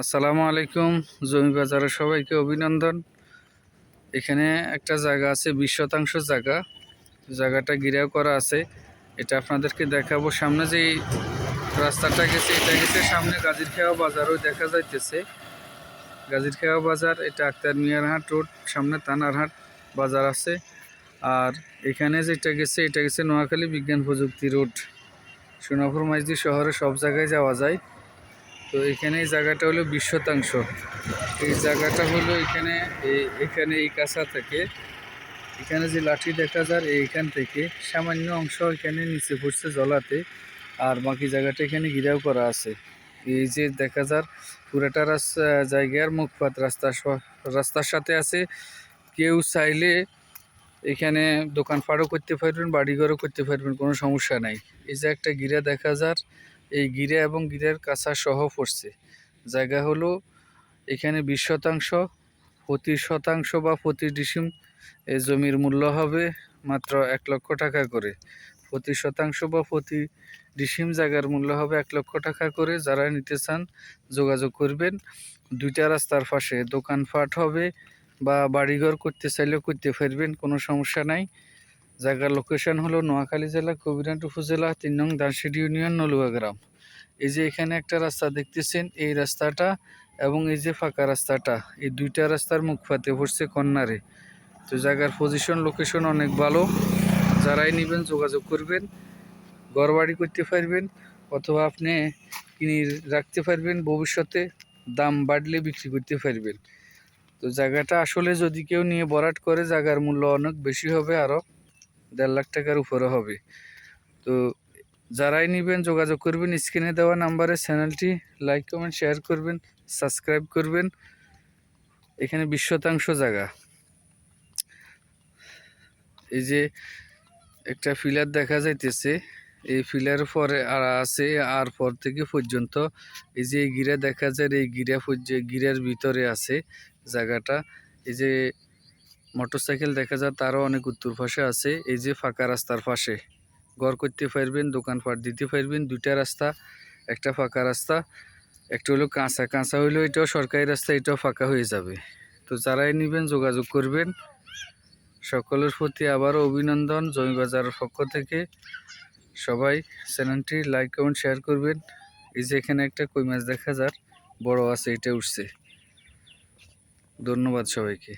আসসালামু আলাইকুম, জমি বাজারের সবাইকে অভিনন্দন। এখানে একটা জায়গা আছে, বিশ শতাংশ জায়গা। জায়গাটা ঘিরাও করা আছে। এটা আপনাদেরকে দেখাবো। সামনে যে রাস্তাটা গেছে, এটা গেছে সামনে গাজীর খেয়া বাজারও দেখা যাইতেছে। গাজীর খেয়া বাজার, এটা আক্তার মিয়ারহাট রোড, সামনে তানারহাট বাজার আছে। আর এখানে যেটা গেছে, এটা গেছে নোয়াখালী বিজ্ঞান প্রযুক্তি রোড। সোনাপুর মাইজদি শহরে সব জায়গায় যাওয়া যায়। তো এখানে এই জায়গাটা হলো বিশ শতাংশ এই জায়গাটা হলো এখানে এখানে এই কাঁচা থেকে, এখানে যে লাঠি দেখা যায়, এইখান থেকে সামান্য অংশ এখানে নিচে পড়ছে জলাতে, আর বাকি জায়গাটা এখানে ঘিরাও করা আছে। এই যে দেখা যার, পুরাটা রাস্তা জায়গার মুখপাত রাস্তার স- রাস্তার সাথে আছে। কেউ চাইলে এখানে দোকানপাটও করতে পারবেন, বাড়িঘরও করতে পারবেন, কোনো সমস্যা নাই। এই যে একটা গিরা দেখা যার এই গিরা এবং গিরার কাঁচা সহ পড়ছে। জায়গা হলো এখানে বিশ শতাংশ প্রতি শতাংশ বা প্রতি ডিসিম এই জমির মূল্য হবে মাত্র এক লক্ষ টাকা করে। প্রতি শতাংশ বা প্রতি ডিসিম জায়গার মূল্য হবে এক লক্ষ টাকা করে। যারা নিতে চান যোগাযোগ করবেন। দুইটা রাস্তার পাশে দোকানপাট হবে বা বাড়িঘর করতে চাইলেও করতে পারবেন, কোনো সমস্যা নাই। জায়গার লোকেশন হলো নোয়াখালী জেলা কবিরাট উপজেলা, তিন নং দানসিডি ইউনিয়ন নলুয়া গ্রাম এই যে এখানে একটা রাস্তা দেখতেছেন, এই রাস্তাটা এবং এই যে ফাঁকা রাস্তাটা, এই দুইটা রাস্তার মুখ পাতে পড়ছে কর্নারে তো জায়গার পজিশন লোকেশন অনেক ভালো। যারাই নেবেন, যোগাযোগ করবেন ঘর বাড়ি করতে পারবেন, অথবা আপনি কিনে রাখতে পারবেন, ভবিষ্যতে দাম বাড়লে বিক্রি করতে পারবেন। তো জায়গাটা আসলে যদি কেউ নিয়ে বরাট করে, জায়গার মূল্য অনেক বেশি হবে আরও দেড় লাখ টাকার উপরে হবে। তো যারাই নেবেন, যোগাযোগ করবেন, স্ক্রিনে দেওয়া নাম্বারে চ্যানেলটি লাইক, কমেন্ট, শেয়ার করবেন, সাবস্ক্রাইব করবেন। এখানে বিশ শতাংশ জায়গা। এই যে একটা ফিলার দেখা যাইতেছে, এই ফিলার পরে আর আছে আর পর থেকে পর্যন্ত। এই যে গিরা দেখা যায়, এই গিরা গিরার ভিতরে আছে জায়গাটা। এই যে মোটরসাইকেল দেখা যায় তারও অনেক উত্তর পাশে আছে, এই যে ফাঁকা রাস্তার পাশে। ঘর করতে পারবেন, দোকানপাট দিতে পারবেন, দুইটা রাস্তা, একটা ফাঁকা রাস্তা, একটা হলো কাঁচা। কাঁচা হইলেও এটাও সরকারি রাস্তা, এটাও ফাঁকা হয়ে যাবে। তো যারাই নেবেন, যোগাযোগ করবেন। সকলের প্রতি আবারও অভিনন্দন, জমি বাজারের পক্ষ থেকে। সবাই চ্যানেলটি লাইক, কমেন্ট, শেয়ার করবেন। এই যে এখানে একটা কই মাছ দেখা যার, বড় আছে, এটা উঠছে। ধন্যবাদ সবাইকে।